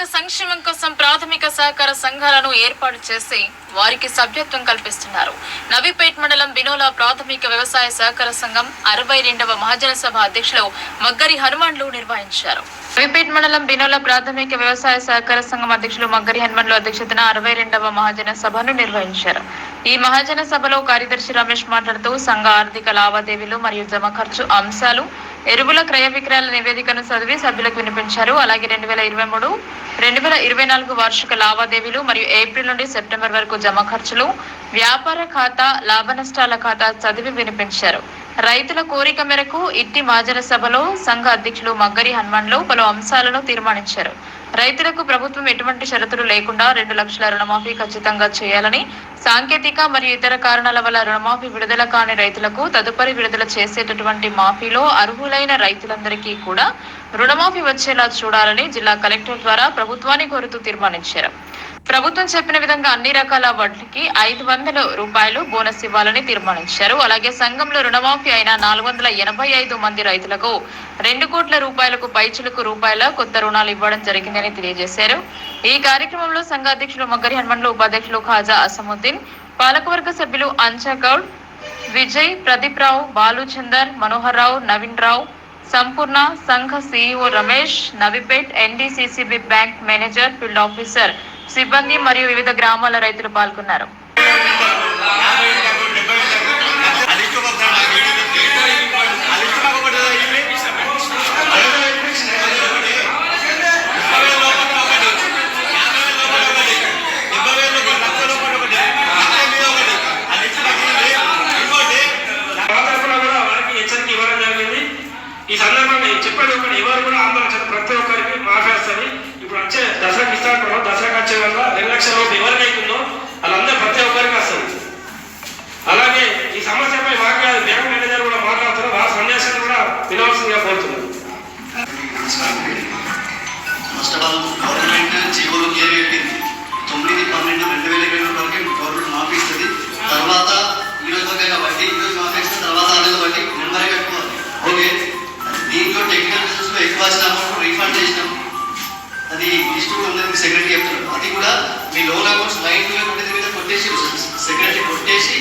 రైతాంగ సంక్షేమం కోసం ప్రాథమిక సహకార సంఘాలను ఏర్పాటు చేసి వారికి సభ్యత్వం కల్పిస్తున్నారు. నవీపేట్ మండలం బినోల ప్రాథమిక వ్యవసాయ సహకార సంఘం అరవై రెండవ మహాజన సభ అధ్యక్షులు మగ్గరి హనుమాన్లు నిర్వహించారు. నవీపేట్ మండలం బినోల ప్రాథమిక వ్యవసాయ సహకార సంఘం అధ్యక్షులు మగ్గరి హనుమాన్లు అధ్యక్షతన అరవై రెండవ మహాజన సభను నిర్వహించారు. ఈ మహాజన సభలో కార్యదర్శి రమేష్ మాట్లాడుతూ సంఘ ఆర్థిక లావాదేవీలు మరియు జమ ఖర్చు అంశాలు ఎరువుల క్రయ విక్రయాల నివేదికను చదివి సభ్యులకు వినిపించారు. అలాగే రెండు వేల ఇరవై మూడు రెండు వేల ఇరవై నాలుగు వార్షిక లావాదేవీలు మరియు ఏప్రిల్ నుండి సెప్టెంబర్ వరకు జమ ఖర్చులు వ్యాపార ఖాతా లాభ నష్టాల ఖాతా చదివి వినిపించారు. రైతుల కోరిక మేరకు ఇట్టి మాజర సభలో సంఘ అధ్యక్షులు మగ్గరి హనుమాన్లు పలు అంశాలను తీర్మానించారు. రైతులకు ప్రభుత్వం ఎటువంటి షరతులు లేకుండా రెండు లక్షల రుణమాఫీ ఖచ్చితంగా చేయాలని సాంకేతిక మరియు ఇతర కారణాల వల్ల రుణమాఫీ విడుదల కాని రైతులకు తదుపరి విడుదల చేసేటటువంటి మాఫీలో అర్హులైన రైతులందరికీ కూడా రుణమాఫీ వచ్చేలా చూడాలని జిల్లా కలెక్టర్ ద్వారా ప్రభుత్వాన్ని కోరుతూ తీర్మానించారు. ప్రభుత్వం చెప్పిన విధంగా అన్ని రకాల వడ్లకి ఐదు వందల రూపాయలు బోనస్ ఇవ్వాలని తీర్మానించారు. అలాగే సంఘంలో రుణమాఫీ అయిన నాలుగు వందల ఎనభై ఐదు మంది రైతులకు రెండు కోట్ల రూపాయలకు పైచులకు రూపాయల కొత్త రుణాలు ఇవ్వడం జరిగిందని తెలియజేశారు. ఈ కార్యక్రమంలో సంఘ అధ్యక్షులు మగ్గరి హనుమన్లు ఉపాధ్యక్షులు ఖాజా అసముద్దీన్ పాలకవర్గ సభ్యులు అంచగౌడ్ విజయ్ ప్రదీప్ రావు బాలుచందర్ మనోహర్ రావు నవీన్ రావు సంపూర్ణ సంఘ CEO Ramesh Navipet NDCCB bank manager field officer సిబ్బంది మరియు వివిధ గ్రామాల రైతులు పాల్గొన్నారు. ఈ సందర్భంగా చెప్పేది ఒకటి ఎవరు కూడా ఆందోళన ప్రతి ఒక్కరికి మాట్లాడుతుంది ఇప్పుడు వచ్చే దసరాకి ఇస్తాను దసరాకి వచ్చే వల్ల రెండు లక్షల రూపాయలు ఎవరికి అవుతుందో వాళ్ళందరూ ప్రతి ఒక్కరికి వస్తుంది అలాగే ఈ సమస్యపై మాకు బ్యాంక్ మేనేజర్ కూడా మాట్లాడుతున్నారు ఆ సందేశాన్ని కోరుతున్నాను ఫస్ట్ ఆఫ్ ఆల్ గవర్నమెంట్ జీవోలు క్లియర్ చెప్పింది తొమ్మిది పన్నెండు రెండు వేల ఇరవై రెండు వరకు గవర్నమెంట్ మాఫీ ఇస్తుంది. తర్వాత ఈ రోజు వరకు వడ్డీ ఈ రోజు మాఫీ ఇస్తుంది తర్వాత ఆ రోజు వడ్డీ నెంబర్ కట్టుకోవాలి ఓకే? దీంట్లో టెక్నికల్ ఇష్యూస్లో ఎక్కువ వచ్చిన అమౌంట్ రీఫండ్ చేసినాం. అది ఇష్యూ కూడా ఉందని సెక్రటరీ చెప్తున్నారు అది కూడా మీ లోన్ అకౌంట్స్ లైన్ మీద కొట్టేది మీద కొట్టేసి సెక్రటరీ కొట్టేసి